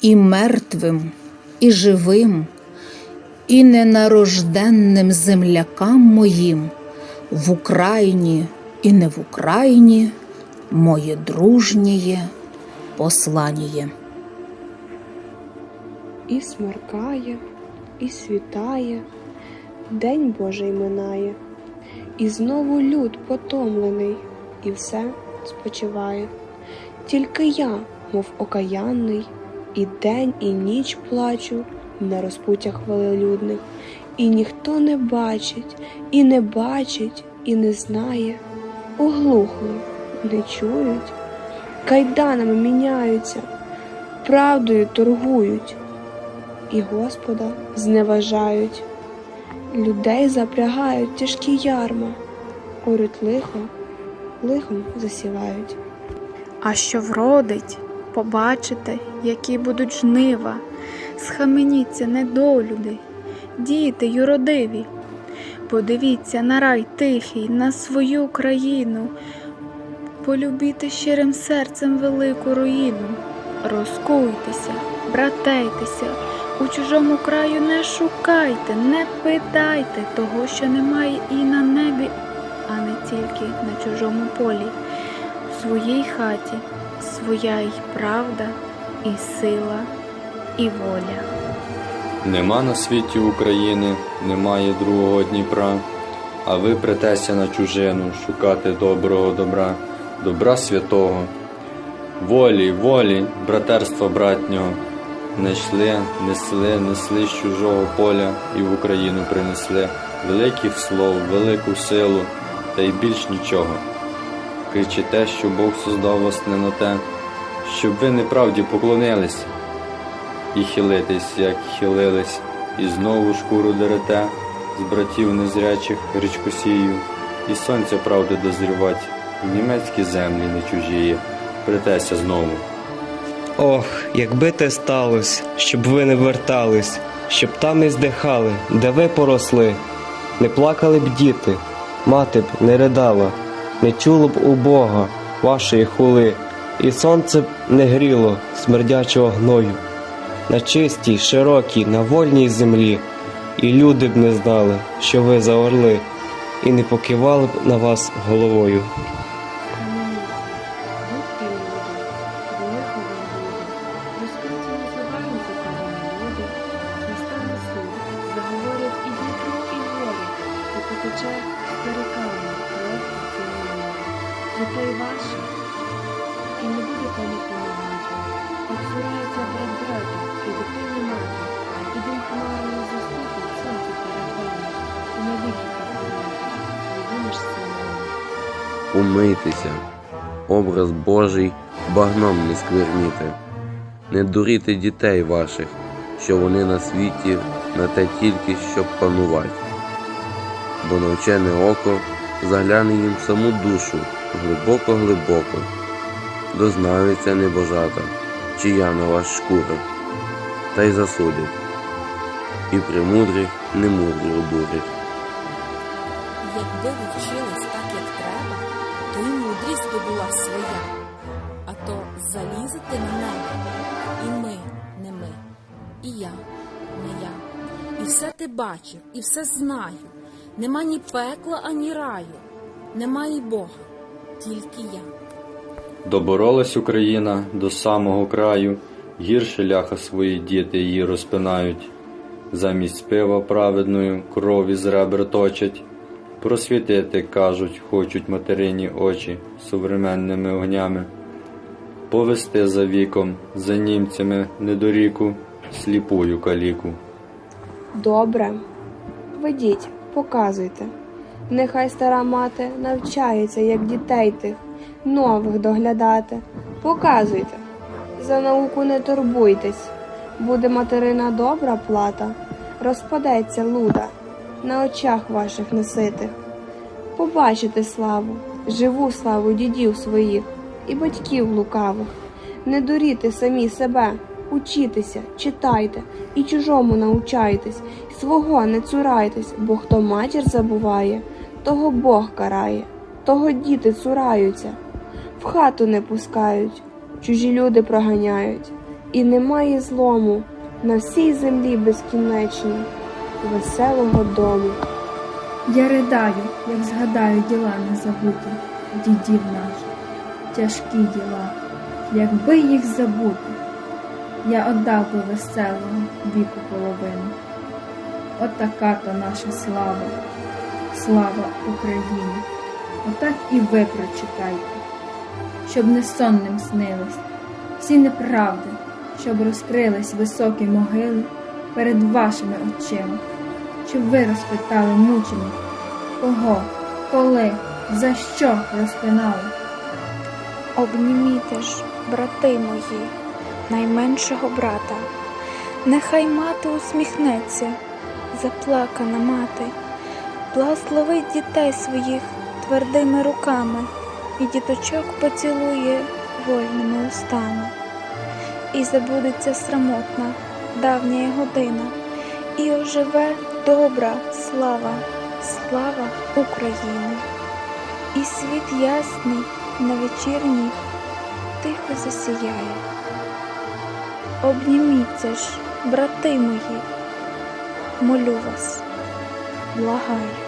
і мертвим, і живим, і ненарожденним землякам моїм в Україні і не в Україні моє дружнє послання. І смеркає, і світає, День Божий минає, і знову люд потомлений, і все спочиває. Тільки я, мов окаянний, і день, і ніч плачу на розпуттях велелюдних, і ніхто не бачить, і не бачить, і не знає, оглухли, не чують, кайданами міняються, правдою торгують. І Господа зневажають, людей запрягають тяжкі ярма, орють лихо, лихом засівають. А що вродить, побачите, які будуть жнива, схаменіться недолюди, діти юродиві. Подивіться на рай тихий, на свою країну, полюбіте щирим серцем велику руїну, розкуйтеся, братейтеся, у чужому краю не шукайте, не питайте того, що немає і на небі, а не тільки на чужому полі. Своїй хаті своя й правда, і сила, і воля. Нема на світі України, немає другого Дніпра, а ви претеся на чужину шукати доброго добра, добра святого. Волі, волі, братерства братнього, не йшли, несли, несли з чужого поля і в Україну принесли великих слов, велику силу, та й більш нічого. Кричите, що Бог создав вас не на те, щоб ви неправді поклонились і хилитись, як хилились, і знову шкуру дерете з братів незрячих річкосію, і сонця правди дозрівать, і німецькі землі не чужії, притеся знову. Ох, якби те сталося, щоб ви не вертались, щоб там і здихали, де ви поросли, не плакали б діти, мати б не ридала, не чуло б у Бога вашої хули, і сонце б не гріло смердячого гною. На чистій, широкій, на вольній землі, і люди б не знали, що ви за орли, і не покивали б на вас головою. Ваших, і не буде помагати, обсурається брат брата, і дитини мати, і хмари не заступить, сонце перед вами, і навіки приховати, єдине ж сина. Умийтеся, образ Божий багном не скверніте, не дуріте дітей ваших, що вони на світі на те тільки, щоб панувати. Бо навчене око загляне їм в саму душу глибоко-глибоко, дознаються небожата, чия на вас шкура, та й засудять, і премудрих немудрі обурять. Якби ви вчились так, як треба, то й мудрість би була своя. А то залізете на небо. І ми не ми, і я не я. І все ти бачив, і все знаю. Нема ні пекла, ані раю, нема і Бога, тільки я. Доборолась Україна до самого краю, гірше ляха свої діти її розпинають. Замість пива праведною крові з ребер точать. Просвітити, кажуть, хочуть материні очі современними огнями. Повести за віком, за німцями недоріку, сліпую каліку. Добре. Ведіть, показуйте. Нехай стара мати навчається, як дітей тих, нових доглядати. Показуйте. За науку не турбуйтесь. Буде материна добра плата, розпадеться луда на очах ваших неситих. Побачите славу, живу славу дідів своїх і батьків лукавих. Не дуріте самі себе, учітеся, читайте і чужому научайтесь, свого не цурайтесь, бо хто матір забуває, того Бог карає, того діти цураються, в хату не пускають, чужі люди проганяють, і немає злому на всій землі безкінечній, веселого дому. Я ридаю, як згадаю діла незабуті, дідів наших, тяжкі діла, якби їх забути, я отдав би веселого віку половину. Отака то наша слава, слава Україні. Отак і ви прочитайте, щоб не сонним снились всі неправди, щоб розкрились високі могили перед вашими очима щоб ви розпитали мучених, кого, коли, за що розпинали. Обніміте ж, брати мої, найменшого брата. Нехай мати усміхнеться, заплакана мати, благословить дітей своїх твердими руками і діточок поцілує вольними устами. І забудеться срамотна давня година, і оживе добра слава, слава України. І світ ясний на вечірній тихо засіяє. Обніміться ж, брати мої, молю вас, wahai